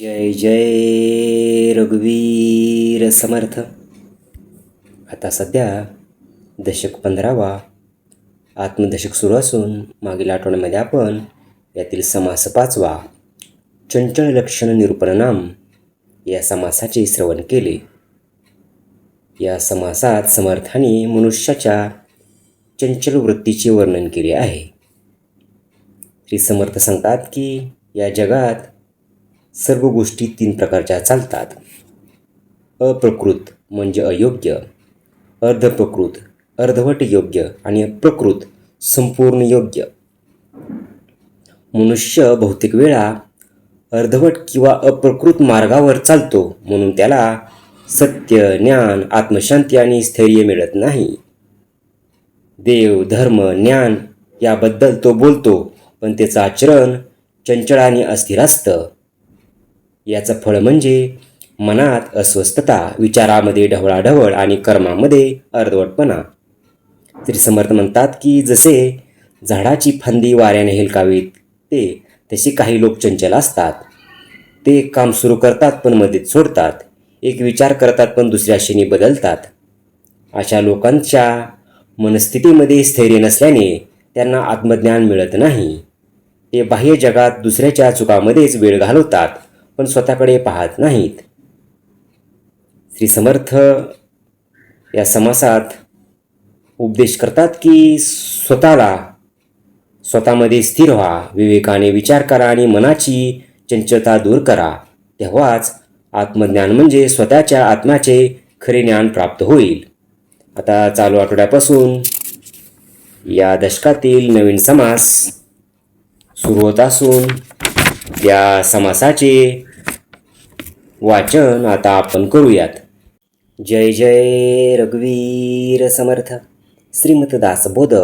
जय जय रघुवीर समर्थ. आता सध्या दशक पंधरावा आत्मदशक सुरू असून मागील आठवड्यामध्ये आपण यातील समास पाचवा चंचल लक्षण निरूपणनाम या समासाचे श्रवण केले. या समासात समर्थाने मनुष्याच्या चंचल वृत्तीचे वर्णन केले आहे. श्री समर्थ सांगतात की या जगात सर्व गोष्टी तीन प्रकारच्या चालतात. अप्रकृत म्हणजे अयोग्य अर्धप्रकृत अर्धवट योग्य आणि प्रकृत संपूर्ण योग्य. मनुष्य बहुतेक वेळा अर्धवट किंवा अप्रकृत मार्गावर चालतो म्हणून त्याला सत्य ज्ञान आत्मशांती आणि स्थैर्य मिळत नाही. देव धर्म ज्ञान याबद्दल तो बोलतो पण त्याचं आचरण चंचळ आणि अस्थिर असतं. याचं फळ म्हणजे मनात अस्वस्थता विचारामध्ये ढवळाढवळ आणि कर्मामध्ये अर्धवटपणा. तरी समर्थ म्हणतात की जसे झाडाची फांदी वाऱ्याने हेलकावीत ते तसे काही लोक चंचल असतात. ते काम सुरू करतात पण मध्येच सोडतात. एक विचार करतात पण दुसऱ्या क्षणी बदलतात. अशा लोकांच्या मनस्थितीमध्ये स्थैर्य नसल्याने त्यांना आत्मज्ञान मिळत नाही. ते बाह्य जगात दुसऱ्याच्या चुकामध्येच वेळ घालवतात. पण स्वतःकडे पाहत नाहीत. श्री समर्थ या समासात उपदेश करतात की स्वतःला स्वतःमध्ये स्थिर व्हा विवेकाने विचार करा आणि मनाची चंचलता दूर करा. तेव्हाच आत्मज्ञान म्हणजे स्वतःच्या आत्म्याचे खरे ज्ञान प्राप्त होईल. आता चालू आठवड्यापासून या दशकातील नवीन समास सुरू होत असून या समासाचे वाचन आता आपण करूयात. जय जय रघुवीर समर्थ. श्रीमत दासबोध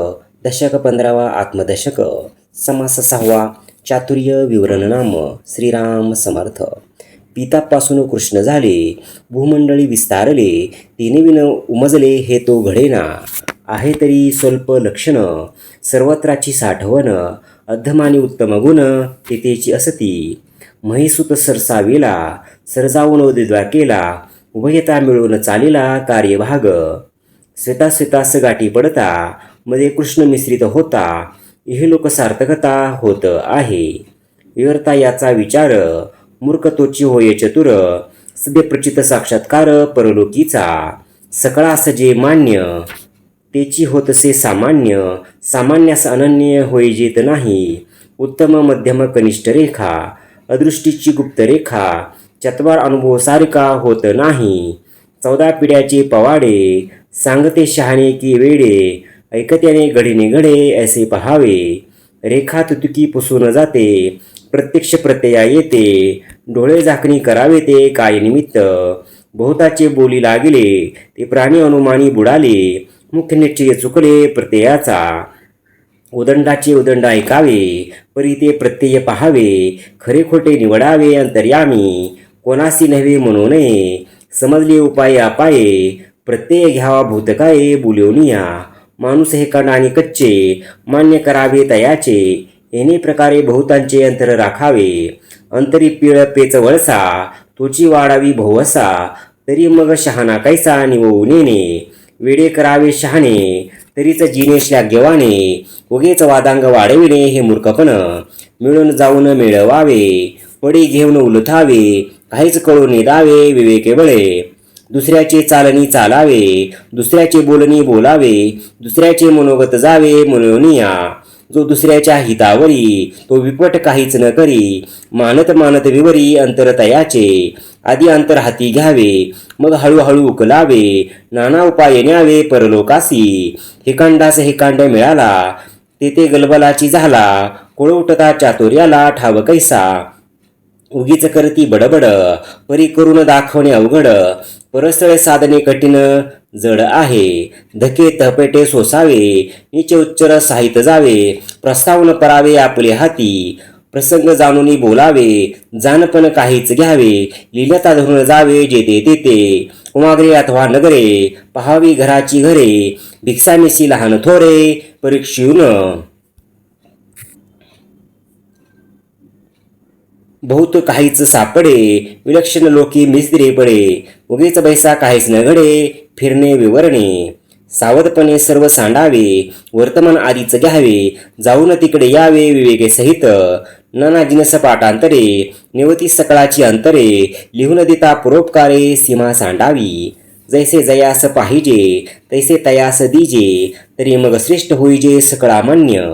दशक पंधरावा आत्मदशक. समास सहावा चातुर्य विवरण नाम श्रीराम समर्थ. पितापासून कृष्ण झाले भूमंडळी विस्तारले तिने विन उमजले हे तो घडेना. आहे तरी स्वल्प लक्षणं सर्वत्राची साठवण अधमानी उत्तम गुण तेथेची असती. महिसूत सरसाविला सरजावून उदिद्वा केला उभयता मिळून चालेला कार्यभाग. स्वेता स्वेतास गाठी पडता मध्ये कृष्ण मिश्रित होता हे लोक सार्थकता होत आहे. विवरता याचा विचार मूर्खतोची होय चतुर सद्यप्रचित साक्षात्कार परलोकीचा. सकळास जे मान्य तेची होतसे सामान्य सामान्यास अनन्य होय जेत नाही. उत्तम मध्यम कनिष्ठ रेखा अदृष्टीची गुप्त रेखा चत्वार अनुभव सारखा होत नाही. चौदा पिढ्याचे पवाडे सांगते शहाणे की वेडे ऐकत्याने घडीने घडे ऐसे पहावे. रेखा तुतुकी पुसून जाते प्रत्यक्ष प्रत्यया येते डोळे झाकणी करावे ते काय निमित्त? बहुताचे बोली लागले ते प्राणी अनुमानी बुडाले मुख्य निश्चय चुकले प्रत्ययाचा. उदंडाचे उदंड ऐकावे परी ते प्रत्यय पहावे खरे खोटे निवडावे अंतर्यामी. कोणासी नव्हे म्हणू नये समजले उपाय अपाये प्रत्यय घ्यावा भूतकाये बुलिवनिया माणूस हे कण आणि कच्चे मान्य करावे तयाचे येणे प्रकारे बहुतांचे अंतर राखावे. अंतरी पिळ पेच वळसा तोची वाढावी भोवसा तरी मग शहाणा कैसा निववू नेणे वेडे करावे शहाणे तरीच जिने घेवाणे उगेच वादांग वाढविणे हे मूर्खपण. मिळून जाऊन मिळवावे पडी घेऊन उलथावे काहीच कळून निदावे विवेके बळे. दुसऱ्याचे चालणी चालावे दुसऱ्याचे बोलणी बोलावे दुसऱ्याचे मनोगत जावे मनोनिया जो दुसऱ्याच्या हितावरी तो विपट काहीच न करी मानत मानत विवरी अंतर तयाचे आधी अंतर हाती घ्यावे मग हळूहळू उकलावे नाना उपाय न्यावे परलोकासी. हिकांडास हिकांड मिळाला तेथे गलबलाची झाला कोळवटता चातुर्याला ठाव कैसा. उगीच करती बडबड परी करून दाखवणे अवघड परस्थळे साधने कठीण जड आहे. धके तपेटे सोसावे नीचे उच्चर साहित जावे प्रस्तावन करावे आपले हाती. प्रसंग जाणून बोलावे जानपण काहीच घ्यावे लिलता धरून जावे जेते तेते उमागरे अथवा नगरे पहावी घराची घरे भिक्षामिशी लहान थोरे परीक्षून बहुत काहीच सापडे विलक्षण लोकी मिस्त्रे पडे उगीच बैसा काहीच न घडे फिरणे विवरणे. सावधपणे सर्व सांडावे वर्तमान आधीच घ्यावे जाऊन तिकडे यावे विवेके सहित. नाना जिनस पाठांतरे निवती सकळाची अंतरे लिहून देता परोपकारे सीमा सांडावी. जैसे जयास पाहिजे तैसे तयास दिजे तरी मग श्रेष्ठ होईजे सकळा मान्य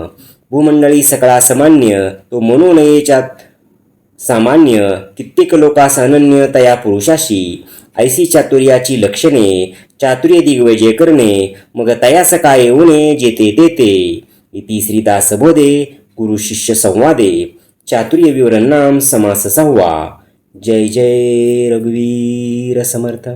भूमंडळी सकळा सामान्य तो म्हणू नयेच्या सामान्य कित्येक लोकास अनन्य तया पुरुषाशी ऐसी चातुर्याची लक्षणे चातुर्य दिग्विजय करणे मग तयास काय येऊने जेते तेते. इति श्रीदास बोधे गुरु शिष्य संवादे. चातुर्य विवरण नाम समास सहावा. जय जय रघुवीर समर्थ.